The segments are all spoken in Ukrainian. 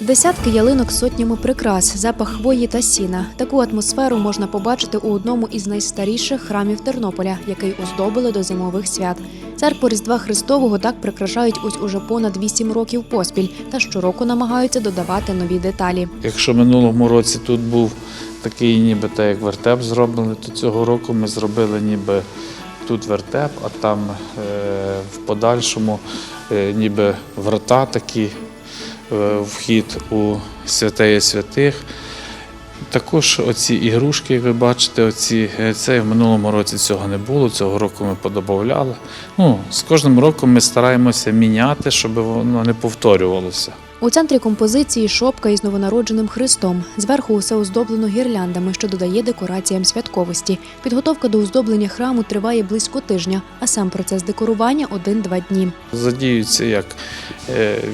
Десятки ялинок сотнями прикрас, запах хвої та сіна. Таку атмосферу можна побачити у одному із найстаріших храмів Тернополя, який оздобили до зимових свят. Церкву Різдва Христового так прикрашають ось уже понад вісім років поспіль та щороку намагаються додавати нові деталі. Якщо минулому році тут був такий ніби так як вертеп зроблений, то цього року ми зробили ніби тут вертеп, а там е, в подальшому е, ніби врата такі, вхід у святеє святих. Також оці ігрушки, як ви бачите, оці, е, це в минулому році цього не було, цього року ми подобавляли. Ну, з кожним роком ми стараємося міняти, щоб воно не повторювалося. У центрі композиції шопка із новонародженим Христом. Зверху усе оздоблено гірляндами, що додає декораціям святковості. Підготовка до оздоблення храму триває близько тижня, а сам процес декорування один-два дні. Задіються як е,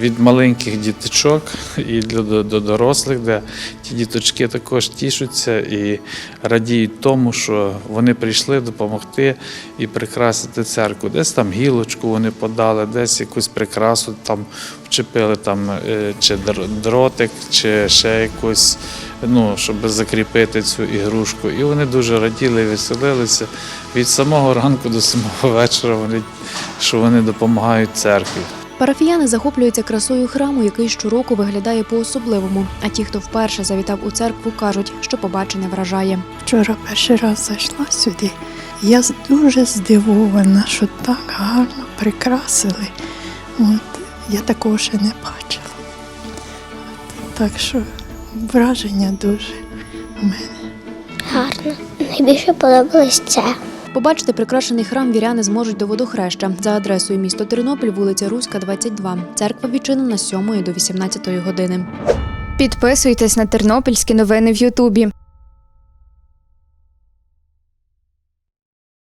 від маленьких діточок і до, до, до дорослих, де ті діточки також тішуться і радіють тому, що вони прийшли допомогти і прикрасити церкву. Десь там гілочку вони подали, десь якусь прикрасу там вчепили, там, е, чи др- дротик, чи ще якусь, ну, щоб закріпити цю ігрушку. І вони дуже раділи і веселилися від самого ранку до самого вечора. Вони що вони допомагають церкві. Парафіяни захоплюються красою храму, який щороку виглядає по-особливому. А ті, хто вперше завітав у церкву, кажуть, що побачене вражає. Вчора перший раз зайшла сюди. Я дуже здивована, що так гарно прикрасили. От, я такого ще не бачила. От, так що враження дуже у мене. Гарно. Найбільше подобалось це. Побачити прикрашений храм віряни зможуть до водохреща за адресою місто Тернопіль, вулиця Руська, 22. Церква відчинена з 7 до 18 години. Підписуйтесь на тернопільські новини в Ютубі.